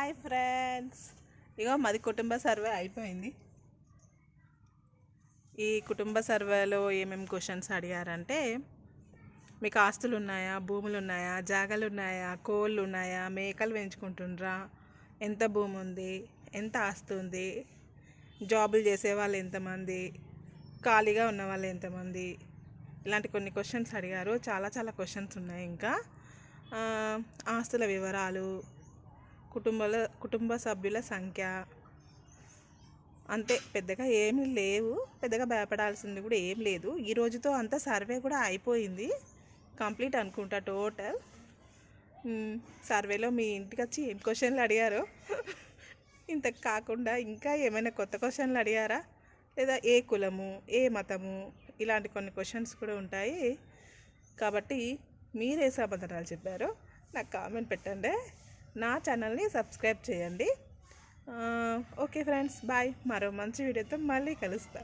Hi friends. ఇగో మాది కుటుంబ survey అయిపోయింది. ఈ కుటుంబ సర్వేలో ఏమేమి క్వశ్చన్స్ అడిగారంటే మీకు ఆస్తులు ఉన్నాయా? భూములు ఉన్నాయా? జాగలు ఉన్నాయా? కోళ్ళు ఉన్నాయా? మేకలు పెంచుకుంటుండ్రా? ఎంత భూమి ఉంది? ఎంత ఆస్తి ఉంది? జాబులు చేసే వాళ్ళు ఎంతమంది? ఖాళీగా ఉన్న వాళ్ళు ఎంతమంది? ఇలాంటి కొన్ని క్వశ్చన్స్ అడిగారు. చాలా చాలా క్వశ్చన్స్ ఉన్నాయి ఇంకా. ఆస్తుల వివరాలు కుటుంబాల కుటుంబ సభ్యుల సంఖ్య. అంతే పెద్దగా ఏమీ లేవు. పెద్దగా భయపడాల్సింది కూడా ఏం లేదు. ఈ రోజుతో అంతా సర్వే కూడా అయిపోయింది. కంప్లీట్ అనుకుంటా టోటల్. సర్వేలో మీ ఇంటికి వచ్చి ఏం క్వశ్చన్లు అడిగారో? ఇంత కాకుండా ఇంకా ఏమైనా కొత్త క్వశ్చన్లు అడిగారా? లేదా ఏ కులము ఏ మతము ఇలాంటి కొన్ని క్వశ్చన్స్ కూడా ఉంటాయి. కాబట్టి మీరే సమాధానాలు చెప్పారో. నాకు కామెంట్ పెట్టండి. నా ఛానల్ని సబ్స్క్రైబ్ చేయండి. Okay friends bye. మరో మంచి వీడియోతో మళ్ళీ కలుస్తా.